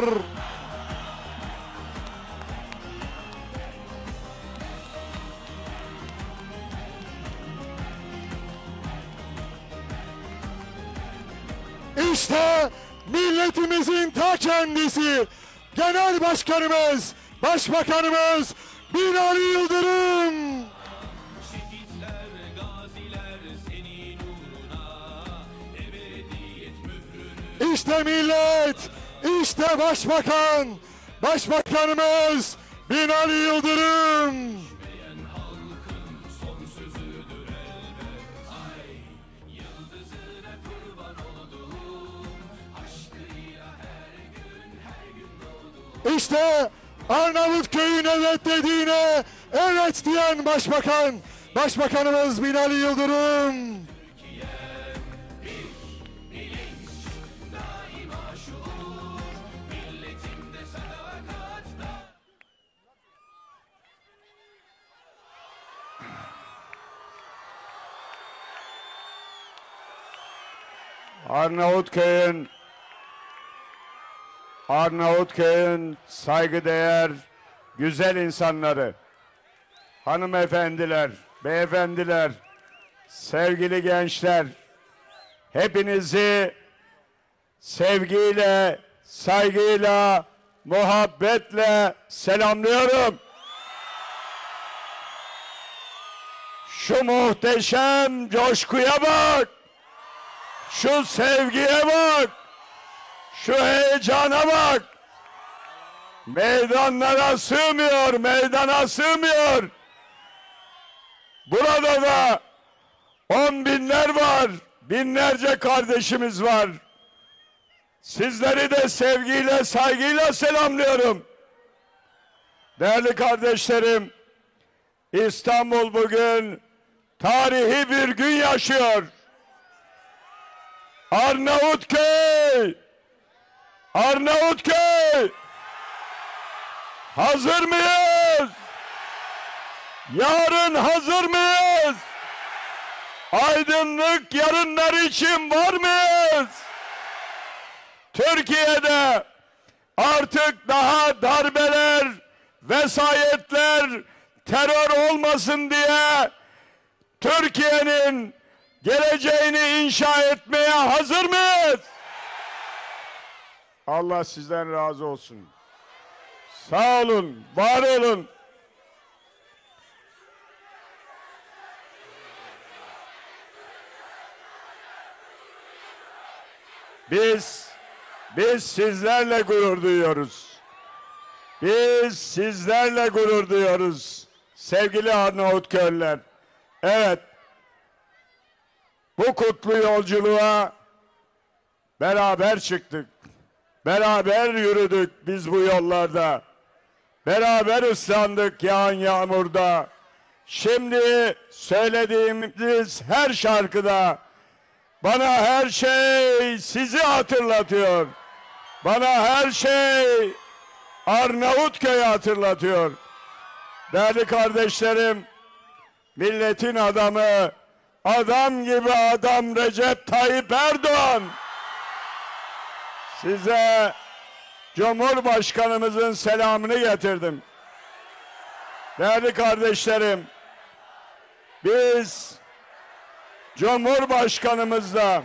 geliyor. İşte milletimizin ta kendisi, genel başkanımız, başbakanımız Binali Yıldırım. İşte millet, işte başbakan, başbakanımız Binali Yıldırım. İşte Arnavutköy'ün evet dediğine evet diyen başbakan, başbakanımız Binali Yıldırım. Arnavutköy'ün Arnavutköy'ün saygıdeğer güzel insanları, hanımefendiler, beyefendiler, sevgili gençler, hepinizi sevgiyle, saygıyla, muhabbetle selamlıyorum. Şu muhteşem coşkuya bak. Şu sevgiye bak. Şu heyecana bak. Meydanlara sığmıyor, meydana sığmıyor. Burada da on binler var, binlerce kardeşimiz var. Sizleri de sevgiyle, saygıyla selamlıyorum. Değerli kardeşlerim, İstanbul bugün tarihi bir gün yaşıyor. Arnavutköy! Arnavutköy! Hazır mıyız? Yarın hazır mıyız? Aydınlık yarınlar için var mıyız? Türkiye'de artık daha darbeler, vesayetler, terör olmasın diye Türkiye'nin geleceğini inşa etmeye hazır mıyız? Allah sizden razı olsun. Sağ olun, var olun. Biz biz sizlerle gurur duyuyoruz. Biz sizlerle gurur duyuyoruz. Sevgili Arnavutköy'ler. Evet. Bu kutlu yolculuğa beraber çıktık. Beraber yürüdük biz bu yollarda. Beraber ıslandık yağan yağmurda. Şimdi söylediğimiz her şarkıda bana her şey sizi hatırlatıyor. Bana her şey Arnavutköy'ü hatırlatıyor. Değerli kardeşlerim, milletin adamı, adam gibi adam Recep Tayyip Erdoğan. Size Cumhurbaşkanımızın selamını getirdim. Değerli kardeşlerim, biz Cumhurbaşkanımızla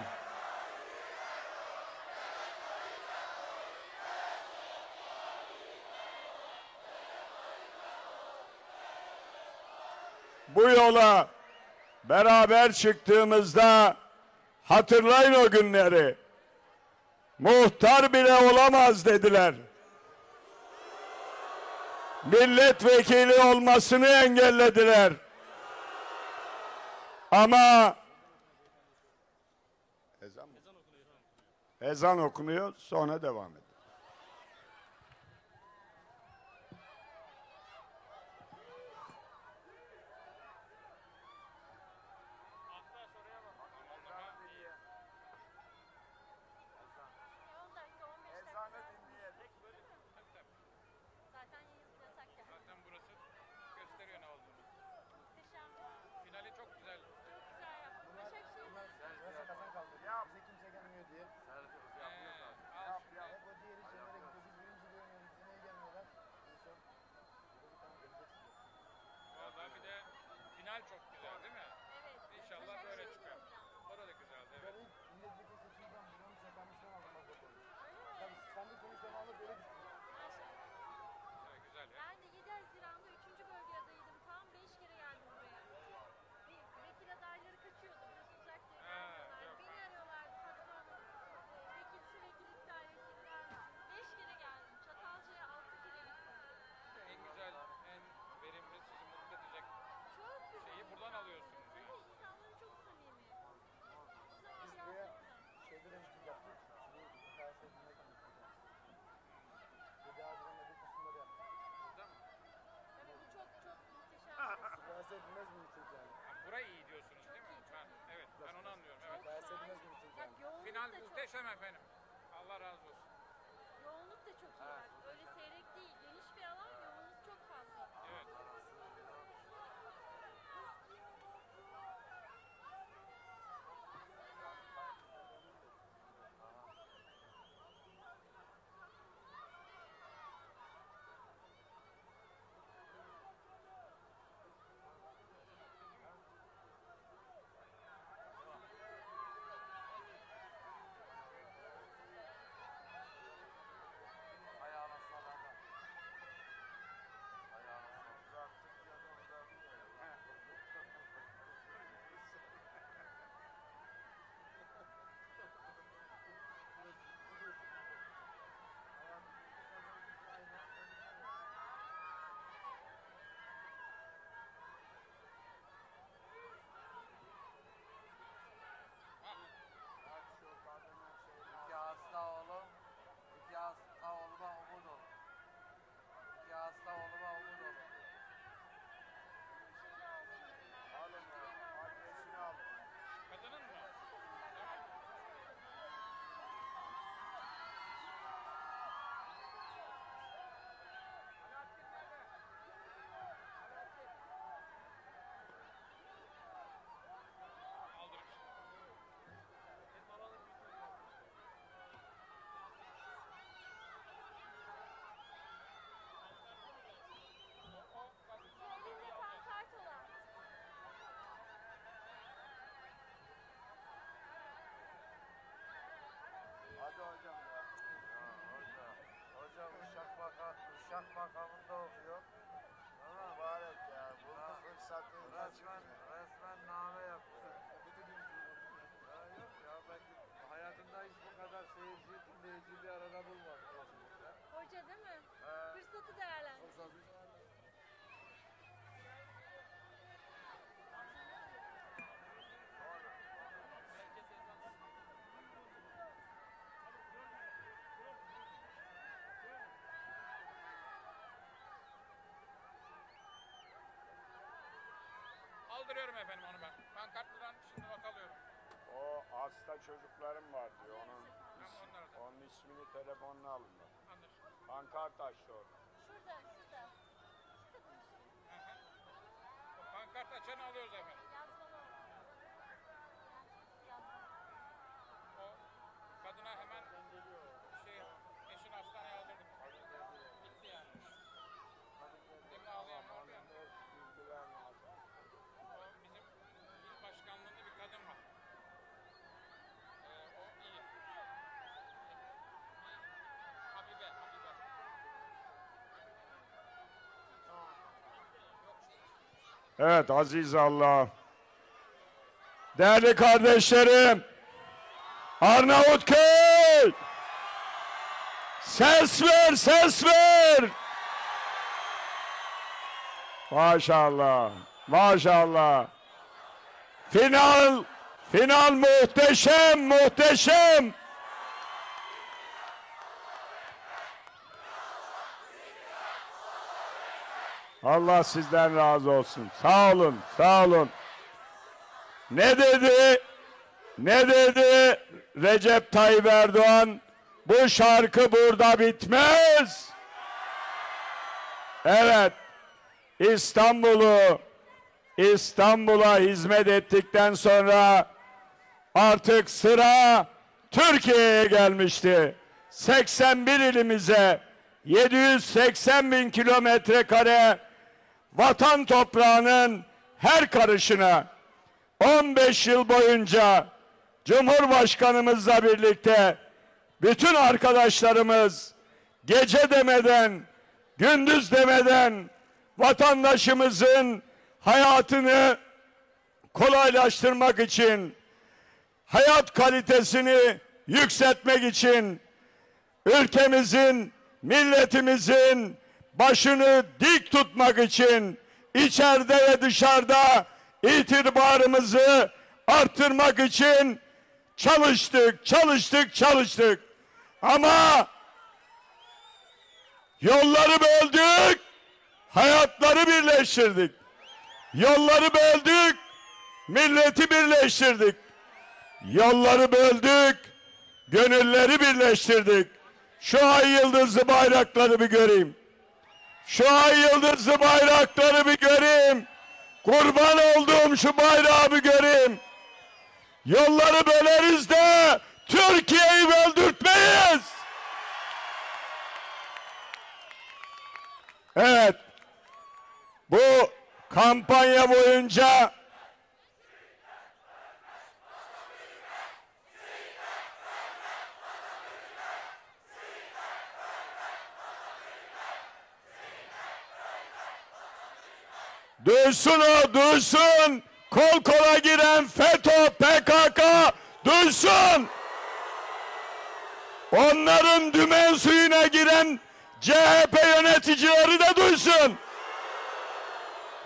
bu yola beraber çıktığımızda hatırlayın o günleri. Muhtar bile olamaz dediler. Milletvekili olmasını engellediler. Ama ezan, ezan okunuyor sonra devam et. Muhteşem efendim. Allah Hoca değil mi? He. Fırsatı değerlendir. Aldırıyorum efendim onu ben. Pankartlıdan şimdi not alıyorum. O hasta çocuklarım var diyor. Onun, da. onun ismini telefonuna alın. Pankart açtı orada. Şurada, şurada. O pankart açanı alıyoruz efendim. Evet aziz Allah. Değerli kardeşlerim. Arnavutköy. Ses ver, ses ver. Maşallah. Maşallah. Final final muhteşem, muhteşem. Allah sizden razı olsun. Sağ olun, sağ olun. Ne dedi? Ne dedi Recep Tayyip Erdoğan? Bu şarkı burada bitmez. Evet. İstanbul'u İstanbul'a hizmet ettikten sonra artık sıra Türkiye'ye gelmişti. 81 ilimize 780 bin kilometre kare vatan toprağının her karışına 15 yıl boyunca Cumhurbaşkanımızla birlikte bütün arkadaşlarımız gece demeden, gündüz demeden vatandaşımızın hayatını kolaylaştırmak için, hayat kalitesini yükseltmek için ülkemizin, milletimizin başını dik tutmak için içeride ve dışarıda itibarımızı arttırmak için çalıştık, çalıştık, çalıştık. Ama yolları böldük, hayatları birleştirdik. Yolları böldük, milleti birleştirdik. Yolları böldük, gönülleri birleştirdik. Şu ay yıldızlı bayrakları bir göreyim. Şu ay yıldızlı bayrakları bir göreyim. Kurban olduğum şu bayrağı bir göreyim. Yolları böleriz de Türkiye'yi öldürtmeyiz. Evet. Bu kampanya boyunca Duysun o, duysun. Kol kola giren FETÖ, PKK duysun. Onların dümen suyuna giren CHP yöneticileri de duysun.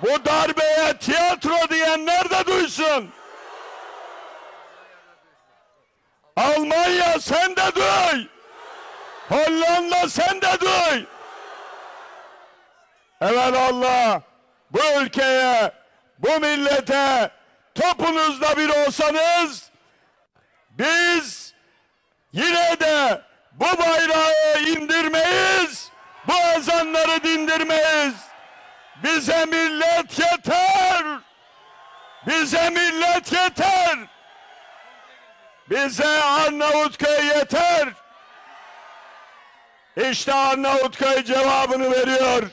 Bu darbeye tiyatro diyenler de duysun. Almanya sen de duy. Hollanda sen de duy. Evelallah bu ülkeye, bu millete topunuzda bir olsanız biz yine de bu bayrağı indirmeyiz, bu ezanları dindirmeyiz. Bize millet yeter. Bize millet yeter. Bize Arnavutköy yeter. İşte Arnavutköy cevabını veriyor.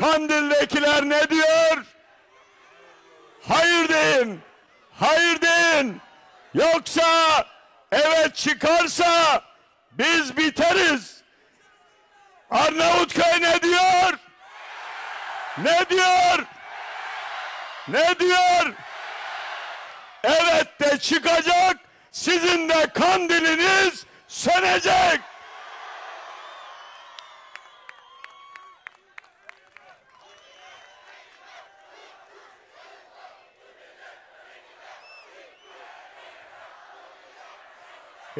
Kandil'dekiler ne diyor? Hayır deyin. Hayır deyin. Yoksa evet çıkarsa biz biteriz. Arnavutköy ne diyor? Ne diyor? Ne diyor? Evet de çıkacak. Sizin de kandiliniz sönecek.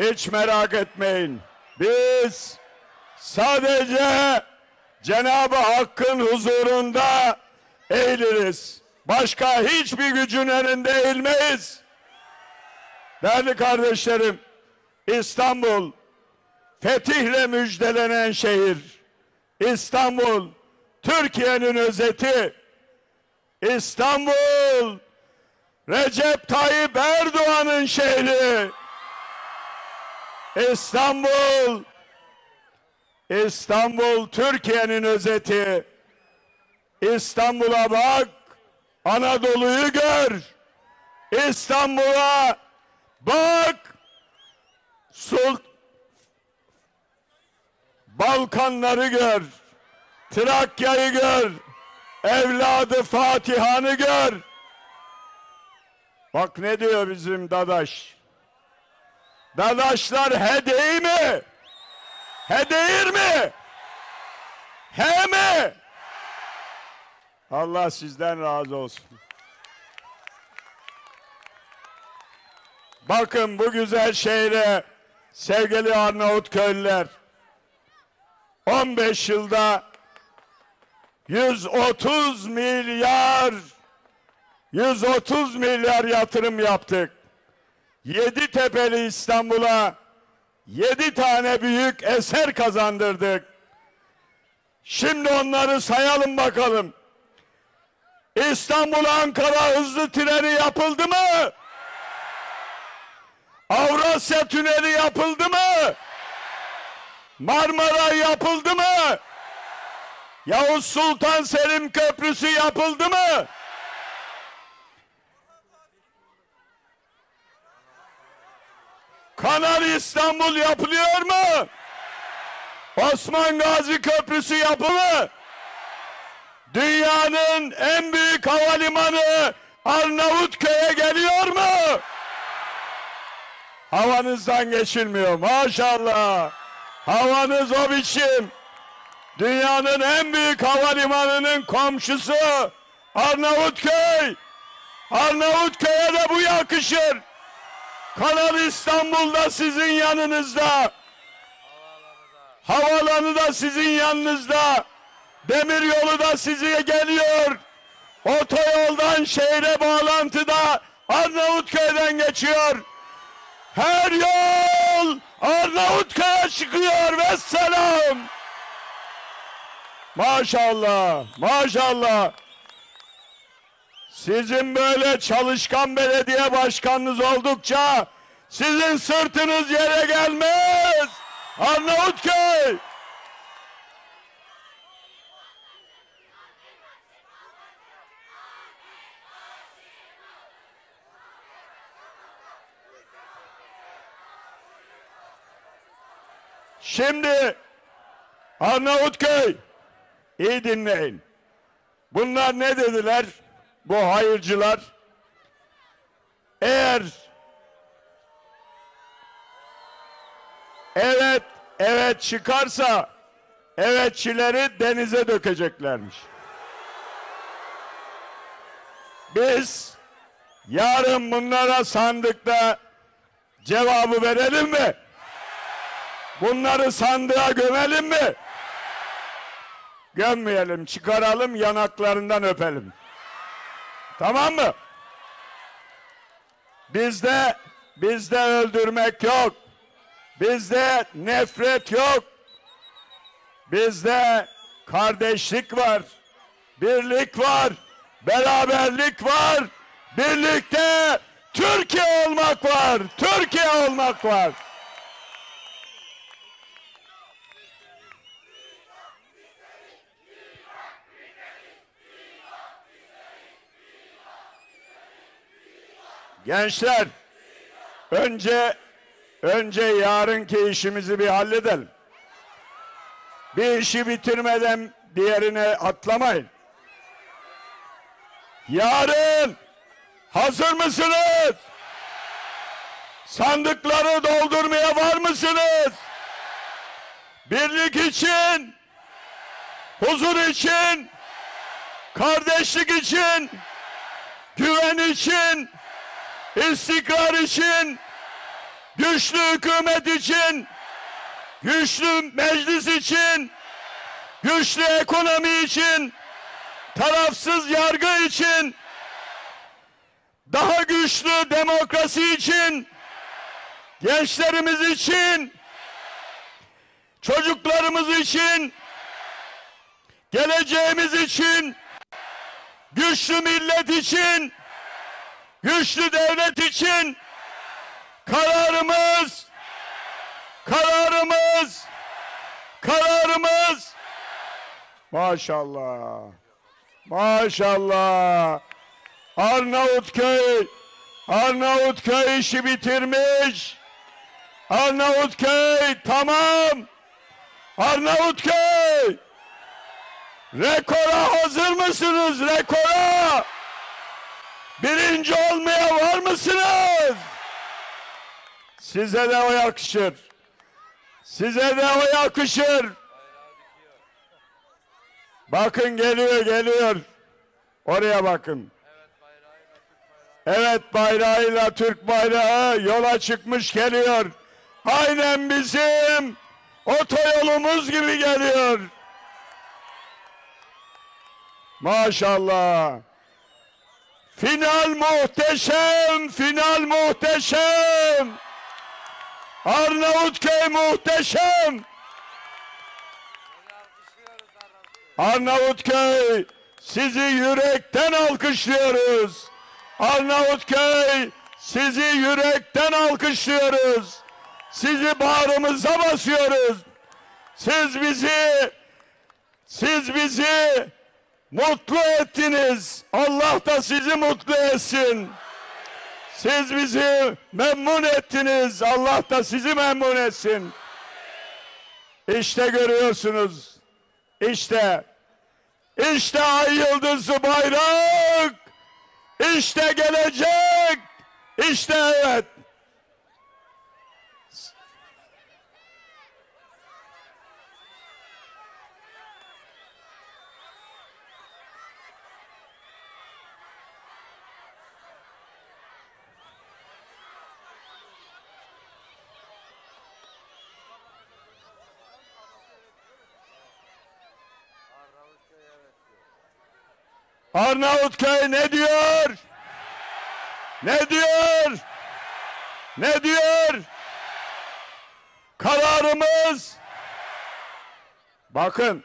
Hiç merak etmeyin. Biz sadece Cenab-ı Hakk'ın huzurunda eğiliriz. Başka hiçbir gücün önünde eğilmeyiz. Değerli kardeşlerim, İstanbul fetihle müjdelenen şehir. İstanbul Türkiye'nin özeti. İstanbul Recep Tayyip Erdoğan'ın şehri. İstanbul İstanbul Türkiye'nin özeti. İstanbul'a bak, Anadolu'yu gör. İstanbul'a bak, Sul Balkanları gör. Trakya'yı gör. Evladı Fatihan'ı gör. Bak ne diyor bizim Dadaş. Dadaşlar he değil mi? He değil mi? He mi? Allah sizden razı olsun. Bakın bu güzel şehre sevgili Arnavutköylüler 15 yılda 130 milyar 130 milyar yatırım yaptık. Yedi tepeli İstanbul'a yedi tane büyük eser kazandırdık. Şimdi onları sayalım bakalım. İstanbul Ankara hızlı treni yapıldı mı? Avrasya Tüneli yapıldı mı? Marmara yapıldı mı? Yavuz Sultan Selim Köprüsü yapıldı mı? Kanal İstanbul yapılıyor mu? Osman Gazi Köprüsü yapılı. Dünyanın en büyük havalimanı Arnavutköy'e geliyor mu? Havanızdan geçilmiyor maşallah. Havanız o biçim. Dünyanın en büyük havalimanının komşusu Arnavutköy. Arnavutköy'e de bu yakışır. Kanal İstanbul'da sizin yanınızda. Havalanı da sizin yanınızda. Demir yolu da size geliyor. Otoyoldan şehre bağlantıda Arnavutköy'den geçiyor. Her yol Arnavutkaya çıkıyor ve selam. Maşallah, maşallah. Sizin böyle çalışkan belediye başkanınız oldukça sizin sırtınız yere gelmez. Arnavutköy. Şimdi Arnavutköy iyi dinleyin. Bunlar ne dediler? Bu hayırcılar. Eğer evet evet çıkarsa evetçileri denize dökeceklermiş. Biz yarın bunlara sandıkta cevabı verelim mi? Bunları sandığa gömelim mi? Gömmeyelim, çıkaralım, yanaklarından öpelim. Tamam mı? Bizde bizde öldürmek yok. Bizde nefret yok. Bizde kardeşlik var. Birlik var. Beraberlik var. Birlikte Türkiye olmak var. Türkiye olmak var. Gençler önce önce yarınki işimizi bir halledelim. Bir işi bitirmeden diğerine atlamayın. Yarın hazır mısınız? Sandıkları doldurmaya var mısınız? Birlik için, huzur için, kardeşlik için, güven için, istikrar için, güçlü hükümet için, güçlü meclis için, güçlü ekonomi için, tarafsız yargı için, daha güçlü demokrasi için, gençlerimiz için, çocuklarımız için, geleceğimiz için, güçlü millet için, güçlü devlet için kararımız kararımız kararımız. Maşallah maşallah. Arnavutköy Arnavutköy işi bitirmiş. Arnavutköy tamam. Arnavutköy rekora hazır mısınız? Rekora Birinci olmaya var mısınız? Size de o yakışır. Size de o yakışır. Bakın geliyor geliyor. Oraya bakın. Evet bayrağıyla Türk bayrağı yola çıkmış geliyor. Aynen bizim otoyolumuz gibi geliyor. Maşallah. Final muhteşem, final muhteşem. Arnavutköy muhteşem. Arnavutköy sizi yürekten alkışlıyoruz. Arnavutköy sizi yürekten alkışlıyoruz. Sizi bağrımıza basıyoruz. Siz bizi siz bizi mutlu ettiniz. Allah da sizi mutlu etsin. Siz bizi memnun ettiniz. Allah da sizi memnun etsin. İşte görüyorsunuz. İşte. İşte ay yıldızı bayrak. İşte gelecek. İşte evet. Arnavutköy ne diyor? Ne diyor? Ne diyor? kararımız bakın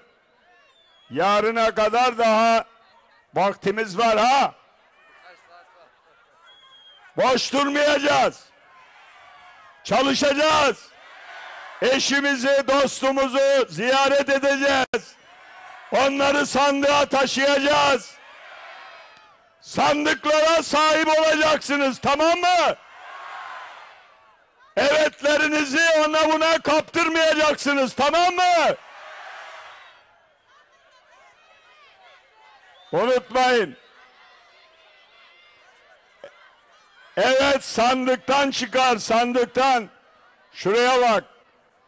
yarına kadar daha vaktimiz var ha. Boş durmayacağız. Çalışacağız. Eşimizi, dostumuzu ziyaret edeceğiz. Onları sandığa taşıyacağız. Sandıklara sahip olacaksınız tamam mı? Evetlerinizi ona buna kaptırmayacaksınız tamam mı? Unutmayın. Evet sandıktan çıkar sandıktan. Şuraya bak.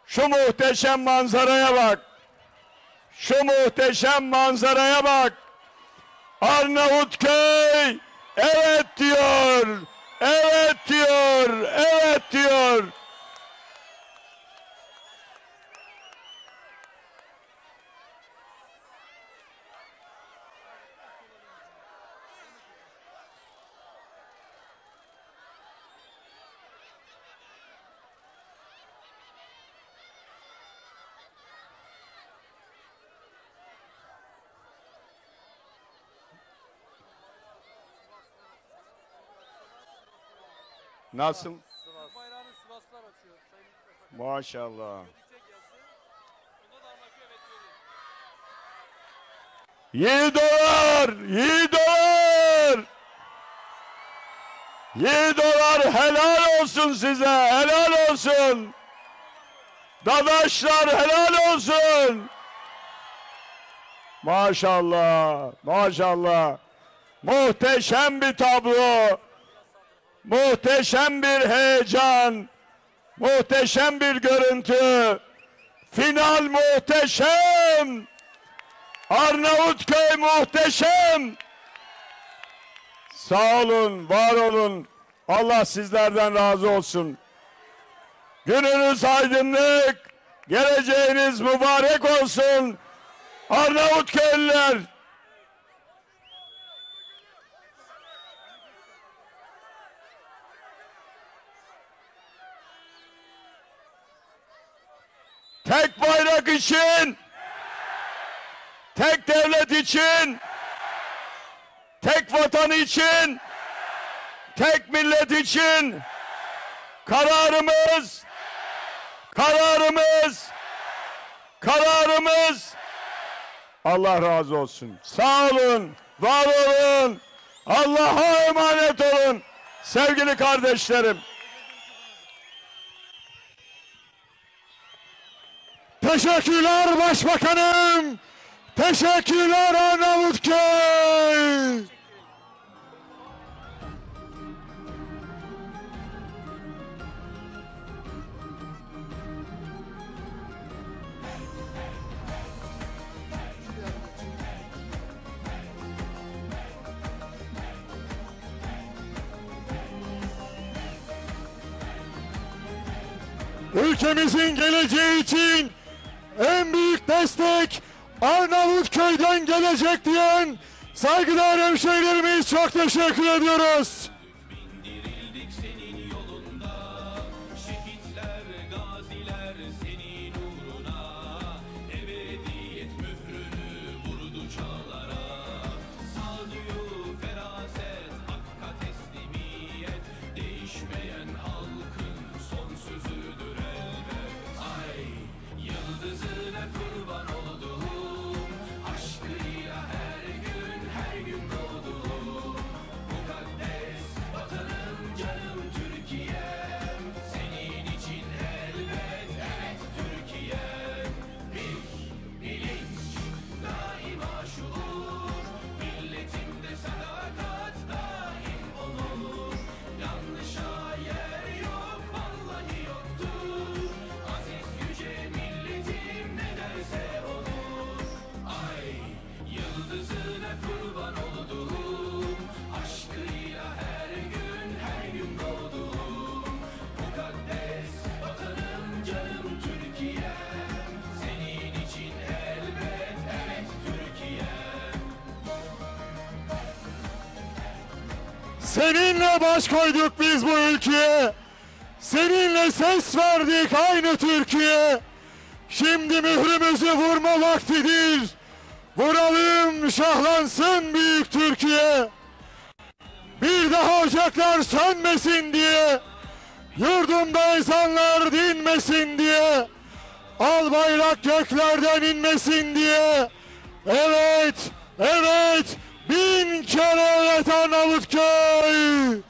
Şu muhteşem manzaraya bak. Şu muhteşem manzaraya bak. Arnavutköy evet diyor. Evet diyor. Evet diyor. Nasıl? Bayrağını Sivaslılar açıyor. Maşallah. Da anlaşıyor bekliyoruz. Yiğidolar! Yiğidolar! Yiğidolar helal olsun size, helal olsun. Dadaşlar helal olsun. Maşallah, maşallah. Muhteşem bir tablo. Muhteşem bir heyecan. Muhteşem bir görüntü. Final muhteşem. Arnavutköy muhteşem. Sağ olun, var olun. Allah sizlerden razı olsun. Gününüz aydınlık, geleceğiniz mübarek olsun. Arnavutköylüler. Tek bayrak için. Tek devlet için, tek vatan için, tek millet için. Kararımız, kararımız, kararımız. Allah razı olsun. Sağ olun, var olun, Allah'a emanet olun. Sevgili kardeşlerim. Teşekkürler Başbakanım. Teşekkürler Arnavutköy. Ülkemizin geleceği için en büyük destek Arnavutköy'den gelecek diyen saygıdeğer hemşehrilerimiz çok teşekkür ediyoruz. Seninle baş koyduk biz bu ülkeye. Seninle ses verdik aynı Türkiye. Şimdi mührümüzü vurma vaktidir. Vuralım şahlansın büyük Türkiye. Bir daha ocaklar sönmesin diye. Yurdumda ezanlar dinmesin diye. Al bayrak göklerden inmesin diye. Evet, evet. Bin kere evet Arnavutköy.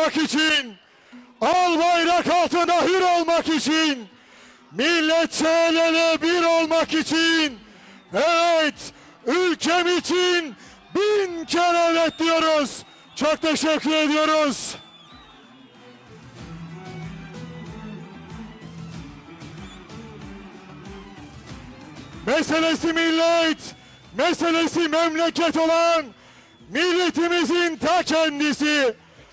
Olmak için, al bayrak altında hür olmak için, milletçe el bir olmak için, evet ülkem için bin kere evet diyoruz. Çok teşekkür ediyoruz. Meselesi millet, meselesi memleket olan milletimizin ta kendisi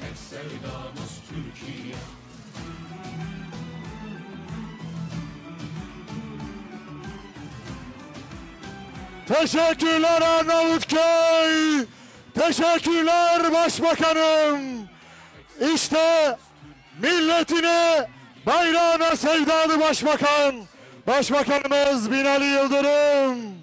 Tek sevdamız Türkiye Teşekkürler Arnavutköy. Teşekkürler Başbakanım. İşte milletine, bayrağına sevdalı Başbakan. Başbakanımız Binali Yıldırım.